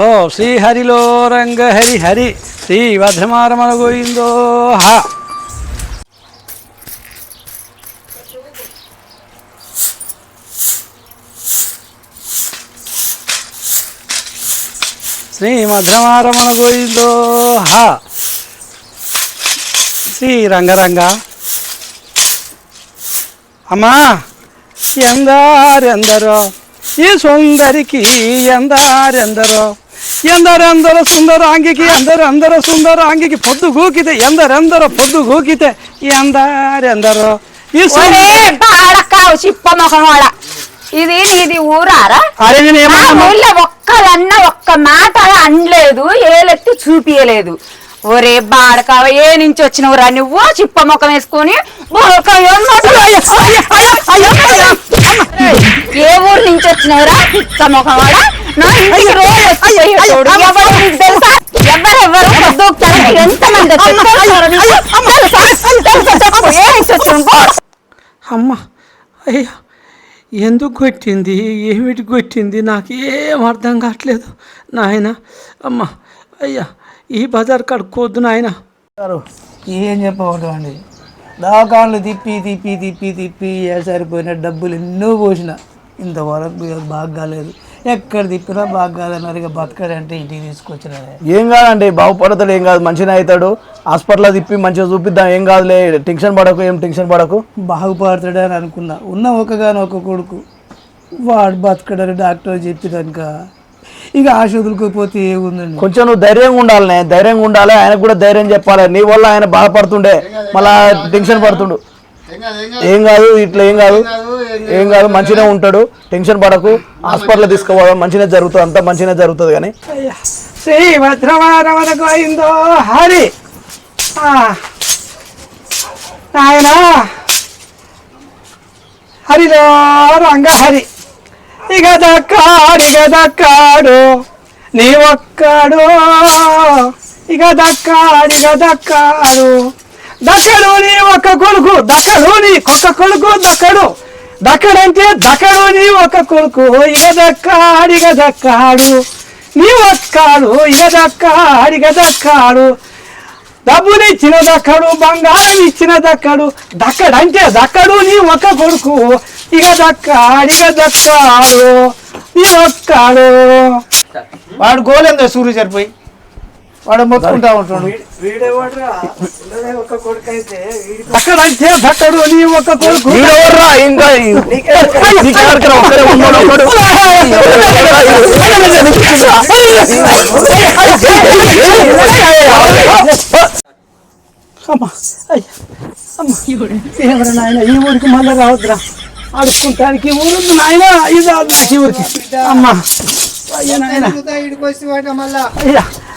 హో శ్రీహరిలో రంగ హరి హరి శ్రీ వధ్రమారమణ గోయిందో హ. శ్రీ మధ్రమారమణ గోయిందో హ. శ్రీ రంగరంగ. అమ్మా ఎందారెందరో ఈ సుందరికి ఎందారెందరో. ఎందరెందరో సుందరాంగికి ఎందరెందరో సుందరాంగికి పొద్దు గూకితే ఎందరెందరో పొద్దు గూకితే ఎందరెందరో ఈ సు- ఒరే పాడకావు చిప్ప మొహమోడ ఇది నీది ఊరారా? ఊళ్ళో ఒక్కదన్న ఒక్క మాట అనలేదు ఏలెత్తి చూపియలేదు. ఒరే బాడకావ ఏ నుంచి వచ్చినవురా నువ్వు? చిప్ప ముఖం వేసుకొని ఏం ఊరు నుంచి వచ్చినవురా? చిప్ప ముఖమాడ నా ఇంటికి రోజు ఎవరు నీకు తెలుసా ఎవరెవరు అమ్మ అయ్యా ఎందుకు కొట్టింది? ఏమిటి కొట్టింది? నాకు ఏం అర్థం కావట్లేదు. నాయన అమ్మ అయ్యా ఈ బజార్ కడుక్కోవద్దు నాయన. ఏం చెప్పకూడదు అండి దవాఖాన్లు తిప్పి తిప్పి తిప్పి తిప్పి ఏ సరిపోయిన డబ్బులు ఎన్నో పోసిన. ఇంతవరకు బాగా కాలేదు. ఎక్కడ తిప్పినా బాగా కాదన్నారు ఇక బతకడంటే ఇంటికి తీసుకొచ్చిన ఏం కాదండి బాగుపడతాడు ఏం కాదు మంచిగా అవుతాడు హాస్పిటల్లో తిప్పి మంచిగా చూపిద్దాం ఏం కాదులే టెన్షన్ పడకు ఏం టెన్షన్ పడకు. బాగుపడతాడు అని అనుకున్నా. ఉన్న ఒకగాని ఒక కొడుకు. వాడు బతకడని డాక్టర్ చెప్పినాక ఇక ఆశోదులకు పోతే ఏముందండి? కొంచెం నువ్వు ధైర్యంగా ఉండాలి ధైర్యంగా ఉండాలి ఆయనకు కూడా ధైర్యం చెప్పాలి. నీ వల్ల ఆయన బాధపడుతుండే మళ్ళా టెన్షన్ పడుతుండు. ఏం కాదు ఇట్లా ఏం కాదు. ఏం కాదు మంచిగా ఉంటాడు. టెన్షన్ పడకు. హాస్పిటల్ తీసుకోవడం మంచిగా జరుగుతుంది అంతా మంచిగా జరుగుతుంది కానీ. అయ్యా శ్రీ భద్రవారమణ గోయిందో హరి. ఆ, నాయనా. హరిలో రంగ హరి ఇక దక్కాడు ఇక దక్కాడు. నీ ఒక్కడు ఇక దక్కాడు ఇక దక్కాడు. దక్కడుని ఒక కొడుకు దక్కడుని ఒక్క కొడుకు దక్కడు దక్కడంటే దక్కడుని ఒక కొడుకు ఏ దక్క ఇక దక్కాడు. నీ ఒక్కడు ఏ దక్కాడు ఇక దక్కాడు. డబ్బులు ఇచ్చిన దక్కడు బంగారం ఇచ్చిన దక్కడు. దక్కడంటే దక్కడు నీ ఒక్క కొడుకు. ఇక దక్కాడు ఇక దక్కాడు. నీ ఒక్కడు వాడు గోలేందో సూర్యు సరిపోయి. వాడు మొత్తుకుంటా ఉంటాడు ఒక్క కొడుకు ఇంకా ఎవరు నాయన ఈ ఊరికి మళ్ళీ రావద్దురా అడుక్కుంటానికి ఊరు నాయన ఇది రాదు నాకు ఈ ఊరికి అమ్మ అయ్యా నాయన అయ్యా నాయన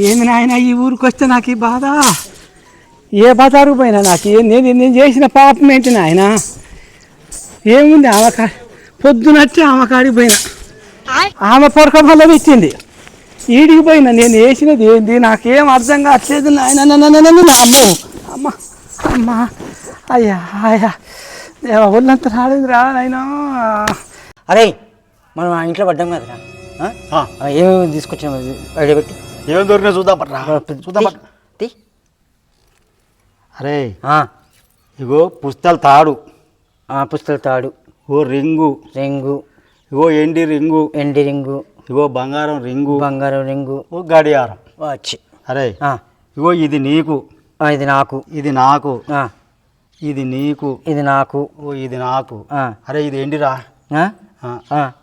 ఏంది నాయన ఈ ఊరికి వస్తే నాకు ఈ బాధ? ఏ బజారు పోయినా నాకు ఏ- నేను నేను చేసిన పాపం ఏంటి నాయన? ఏముంది ఆమె కా పొద్దునట్టే ఆమె కాడికి పోయినా. ఆమె పొరక వల్ల ఇచ్చింది ఈడికి పోయినా నేను వేసినది ఏంది? నాకేం అర్థం కావట్లేదు నాయన. నన్ను నన్ను నా అమ్మ. అమ్మ అమ్మ. అయ్యా అయ్యా. దేవా ఒళ్ళంతా రాలేదు రా నాయన. అరే మనం ఆ ఇంట్లో పడ్డాం కదరా? ఆ? ఆ, ఏమేమి తీసుకొచ్చినాం? అది ఐడియా పెట్టి. ఏం దొరికినా చూద్దాం పట్రా. చూద్దాం పట్రా. తీ. అరే ఇగో పుస్తకాలు తాడు. పుస్తల తాడు. ఇగో రింగు. రింగు. ఇగో ఎండి రింగు. ఎండి రింగు. ఇగో బంగారం రింగు. బంగారం రింగు. ఓ గడియారం. వాచ్ అరే ఇగో ఇది నీకు. ఇది నాకు. ఇది నాకు. ఇది నీకు. ఇది నాకు. ఓ ఇది నాకు. అరే ఇది ఎండిరా.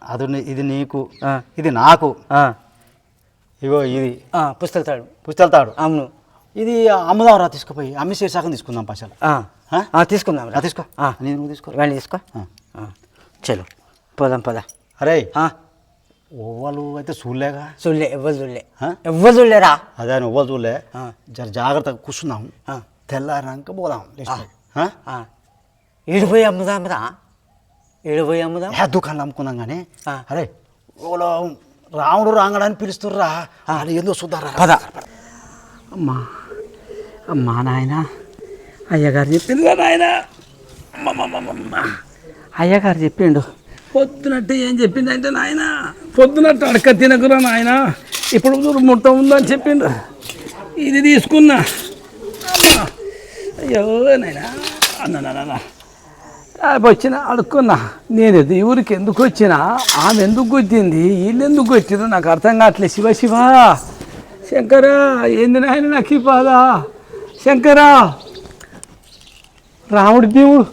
అది ఇది నీకు. ఇది నాకు. ఇగో ఇది. పుస్తక తాడు. పుస్తక తాడు. అవును. ఇది అమ్ముదాం రా తీసుకుపోయి అమ్మి శాఖం తీసుకుందాం పైసలు. తీసుకుందాం రా. తీసుకో. నేను తీసుకో? వెళ్ళి తీసుకో. చలో. పోదాం పోదా. అరే. ఒవ్వలు అయితే చూడలేగా? చూడలే ఎవ్వరు చూడలే. ఎవ్వరు చూడలేరా? అదే ఒవ్వరు చూడలే. జర జాగ్రత్తగా కూర్చున్నాం. తెల్లారాక పోదాం ఏడిపోయి అమ్ముదాం రా. ఏడిపోయి అమ్ముదాం. దుకాణం అమ్ముకుందాం కానీ అరే రాముడు రాంగడని పిలుస్తుర్రా? అది ఏందో చూద్దారా. పద. అమ్మా అమ్మా నాయన అయ్యగారు చెప్పింది నాయన? అయ్యగారు చెప్పిండు. పొద్దునట్టు ఏం చెప్పిండు అంటే నాయన పొద్దునట్టు అడక తినకురా నాయన. ఇప్పుడు చూడు ముట్ట ఉందని చెప్పిండు. ఇది తీసుకున్నా. అయ్యో నాయన. అన్న. వచ్చిన అడుక్కున్నా. నేను ఈ ఊరికి ఎందుకు వచ్చినా? ఆమె ఎందుకు కొట్టింది వీళ్ళు ఎందుకు కొట్టిందో నాకు అర్థం కావట్లేదు. శివ శివ. శంకరా ఏంది నాయన నాకు ఈ బాధ? శంకరా! రాముడి దేవుడు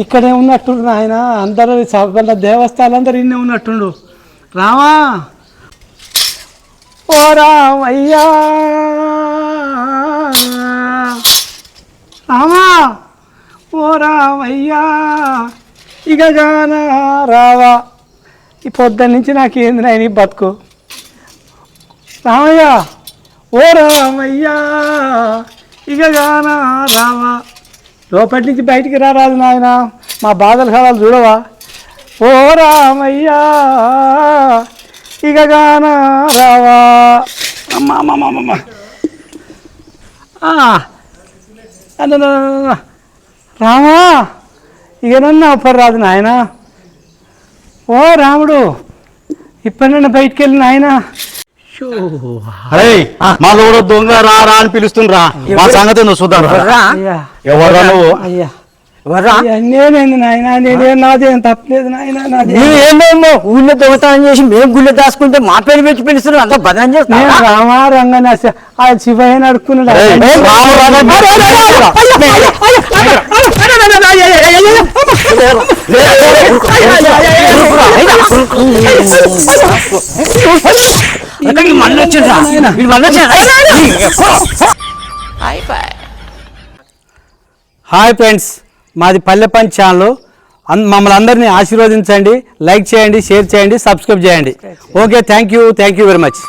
ఇక్కడే ఉన్నట్టుండు నాయన. అందరూ సభల దేవస్థానాలందరూ ఇన్నే ఉన్నట్టుండు. రామా! ఓ రామయ్యా! ఓ రామయ్యా ఇక గానా రావా. ఈ పొద్దున్న నుంచి నాకేంది నాయన బతుకు? రామయ్య ఓ రామయ్యా. ఇక గానా రావా. లోపటి నుంచి బయటికి రారాదు నాయన. మా బాధలు కావాలి చూడవా? ఓ రామయ్యా. ఇక గానా రావా. అమ్మా అమ్మ అమ్మ అమ్మ. అన్న. రామా ఇక నన్ను అప్పరాదు నాయన. ఓ రాముడు ఇప్పటి నన్ను బయటికి వెళ్ళి నాయన. అరే మా లోడు దొంగ రా రా అని పిలుస్తుండ్రా. మా సంగతి ఏందో చూద్దాం రా. అయ్యా. ఎవర్రా నువ్వు? అయ్యా. ఊళ్ళో దొంగతనం చేసి మేము గుళ్ళు దాచుకుంటే మా పేరు పెట్టి పిలుస్తున్నాం అంత బదనం చేస్తాను రామా రంగన ఆ శివయ్య నడుకున్నాడు హాయ్ ఫ్రెండ్స్ మాది పల్లె పంచ్ ఛానల్ మమ్మల్ని అందరినీ ఆశీర్వదించండి లైక్ చేయండి షేర్ చేయండి సబ్స్క్రైబ్ చేయండి. Okay thank you thank you very much